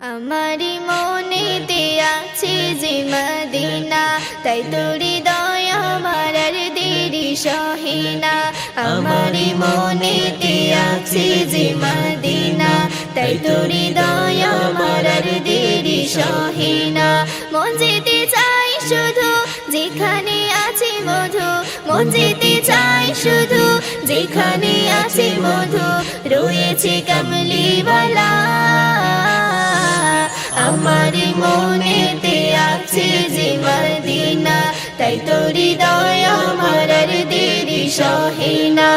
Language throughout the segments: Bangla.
আমারি মনেতে আছে যে মদিনা, তাই তোরি দয়া আমার দেরি সহিনা। আমারি মনেতে আছে যে মদিনা, তাই তোরি দয়া আমার দেরি সহিনা। মন যেতে চাই শুধু যেখানে আছে মধু, মন যেতে চাই শুধু যেখানে আছে মধু, রয়েছে কমলিওয়ালা। আমার মনেতে আছে যে মদিনা, তাই তোরি দয়া আমার আর দেরি সহেনা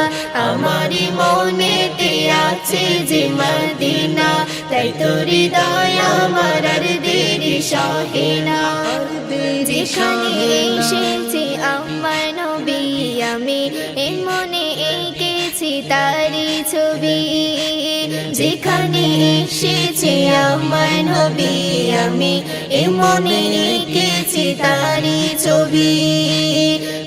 আমার মনেতে আছে যে মদিনা, তাই তোরি দয়া আমার আর দেরি সহেনা যেখানে এসেছি আমার নবী, আমি এ মনে এঁকেছি তারি ছবি। যেখানে এসেছি আমার নবী, আমি এ মনে এঁকেছি তারি ছবি।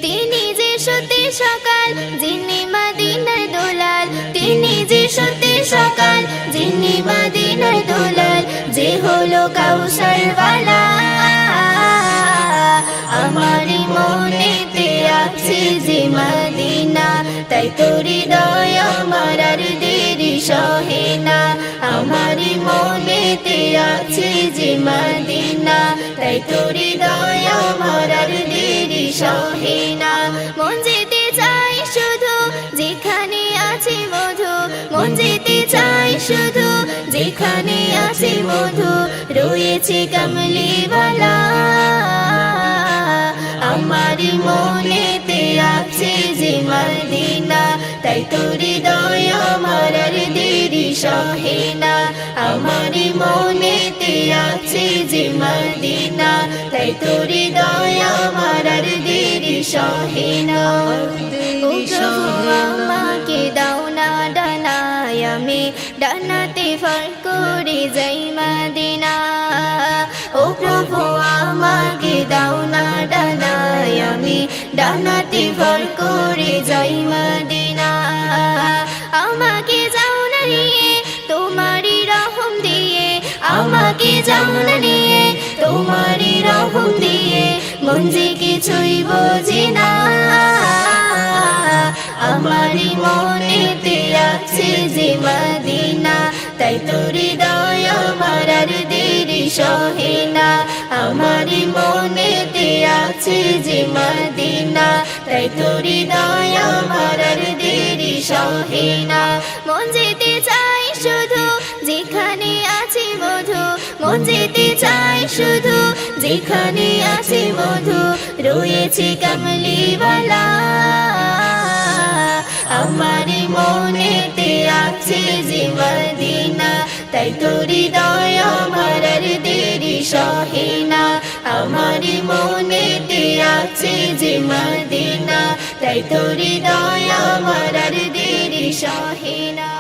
তিনি যে সত্যি সকাল, যিনি মাদিনার দোলাল। তিনি যে সত্যি সকাল, যিনি মাদিনার দোলাল। যে হলো কাউসার বালা আমার মনেতে আছে যে মদিনা, তাই তোরি মনেতে আছে যে মদিনা, তাই তোরি দয়া আমার আর দেরি সহে না। মন যেতে চাই শুধু যেখানে আছে মধু, মন যেতে চাই শুধু যেখানে আছে মধু, রয়েছে কমলিওয়ালা। আমার মনেতে আছে যে মদিনা, তাই তোরি মনেতে আছে যে মদিনা, তাই তোরি দয়া আমার আর দেরি সহে দাও না ডানায়, আমি ডানাতে ফার করে যাই মদিনা। ও প্রভু, আমাকে দাও না ডানায়, আমি ডানাতে ফার করে যাই মদিনা। আমাকে যাও না নিয়ে, তোমারই রহম দিয়ে মন যে কিছুই বোঝে না আমারই মনেতে আছে যে মদিনা, তাই তোরি দয়া আমার আর দেরি সহে না। আমারই মনেতে আছে যে মদিনা, তাই তোরি দয়া আমার দেরি সহে না। শুধু যেখানে আছে মধু, রয়েছে কমলিওয়ালা। আমার মনেতে আছে যে মদিনা, তাই তোরি দয়া আমার দেরি সহে না। আমার মনেতে আছে যে মদিনা, তাই তোরি দয়া আমার দেরি সহে না।